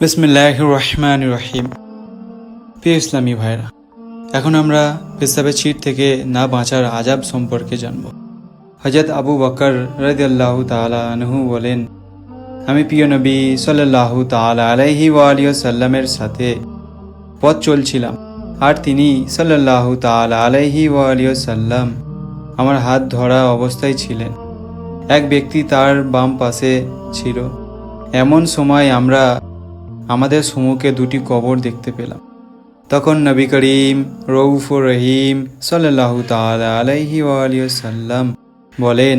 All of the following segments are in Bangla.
রহমান রহিম। প্রিয় ইসলামী ভাইরা এখন আমরা পেশাবের ছিট থেকে না বাঁচার আজাব সম্পর্কে জানব। হজরত আবু বকর রদিয়াল্লাহ তালা আনহু বলেন, আমি প্রিয় নবী সাল্লাহ তালা আলাইহি ওয়ালিয় সাল্লামের সাথে পথ চলছিলাম, আর তিনি সাল্লাহ তালা আলাইহি ওয়ালিয় সাল্লাম আমার হাত ধরা অবস্থায় ছিলেন। এক ব্যক্তি তার বাম পাশে ছিল। এমন সময় আমরা আমাদের সম্মুখে দুটি কবর দেখতে পেলাম। তখন নবী করিম রৌফ রহিম সাল্লাহ তালা আলাইহি সাল্লাম বলেন,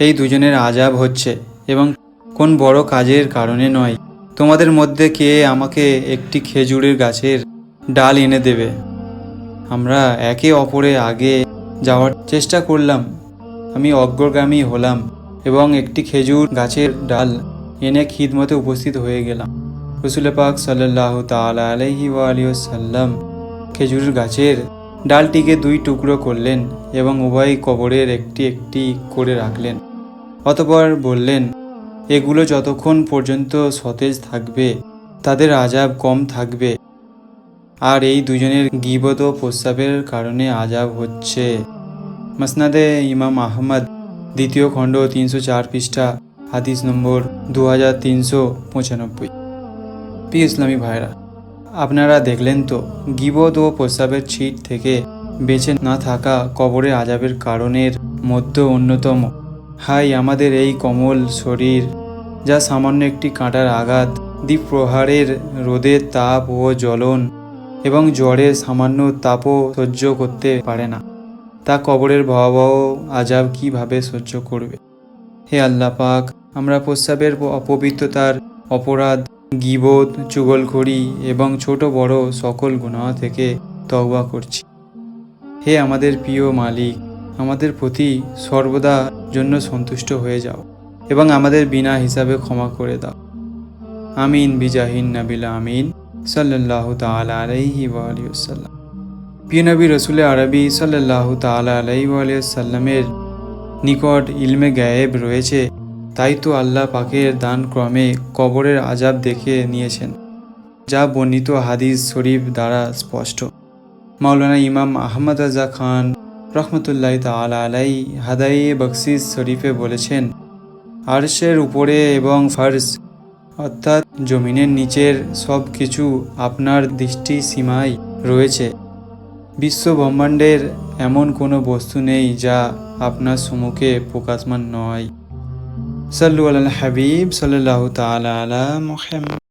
এই দুজনের আজাব হচ্ছে এবং কোন বড় কাজের কারণে নয়। তোমাদের মধ্যে কে আমাকে একটি খেজুরের গাছের ডাল এনে দেবে? আমরা একে অপরে আগে যাওয়ার চেষ্টা করলাম। আমি অগ্রগামী হলাম এবং একটি খেজুর গাছের ডাল এনে খিদমতে উপস্থিত হয়ে গেলাম। রসুল পাক সাল্লাহ তালা আলহি সাল্লাম খেজুর গাছের ডালটিকে দুই টুকরো করলেন এবং উভয় কবরের একটি একটি করে রাখলেন। অতপর বললেন, এগুলো যতক্ষণ পর্যন্ত সতেজ থাকবে, তাদের আজাব কম থাকবে। আর এই দুজনের গিবত ও প্রস্রাবের কারণে আজাব হচ্ছে। মাসনাদে ইমাম আহমদ, দ্বিতীয় খণ্ড তিনশো চার পৃষ্ঠা, হাদিস নম্বর দু হাজার তিনশো পঁচানব্বই। প্রিয় ইসলামী ভাইরা। আপনারা দেখলেন তো গিবদ ও প্রস্রাবের ছিট থেকে বেঁচে না থাকা কবরে আজাবের কারণের মধ্যে অন্যতম। হাই, আমাদের এই কমল শরীর, যা সামান্য একটি কাঁটার আঘাত, দ্বীপ প্রহারের রোদের তাপ ও জ্বলন এবং জ্বরের সামান্য তাপও সহ্য করতে পারে না। তা কবরের ভয়াবহ আজাব কীভাবে সহ্য করবে? হে আল্লাহ পাক, আমরা প্রস্রাবের অপবিত্রতার অপরাধ গিবোধ চুগলখড়ি এবং ছোট বড় সকল গুনাহ থেকে তওবা করছি। হে আমাদের প্রিয় মালিক, আমাদের প্রতি সর্বদা জন্য সন্তুষ্ট হয়ে যাও এবং আমাদের বিনা হিসাবে ক্ষমা করে দাও। আমিন, বিজাহিন নাবিল আমিন সাল্লাহ তালা আলাইহি ওয়াসাল্লাম। প্রিয় নবী রসুল আরবি সাল্লাহ তালা আলাইহি ওয়াসাল্লামের নিকট ইলমে গায়েব রয়েছে। তাই তো আল্লাহ পাকের দান ক্রমে কবরের আজাব দেখে নিয়েছেন, যা বর্ণিত হাদিস শরীফ দ্বারা স্পষ্ট। মাওলানা ইমাম আহমদ রাজা খান রহমতুল্লাহ তালা আলাই হাদাই বকসিস শরীফে বলেছেন, আরশের উপরে এবং ফার্স অর্থাৎ জমিনের নিচের সব কিছু আপনার দৃষ্টি সীমায় রয়েছে। বিশ্ব ব্রহ্মাণ্ডের এমন কোনো বস্তু নেই যা আপনার সম্মুখে প্রকাশমান নয়। صلوا على الحبيب صلى الله تعالى على محمد.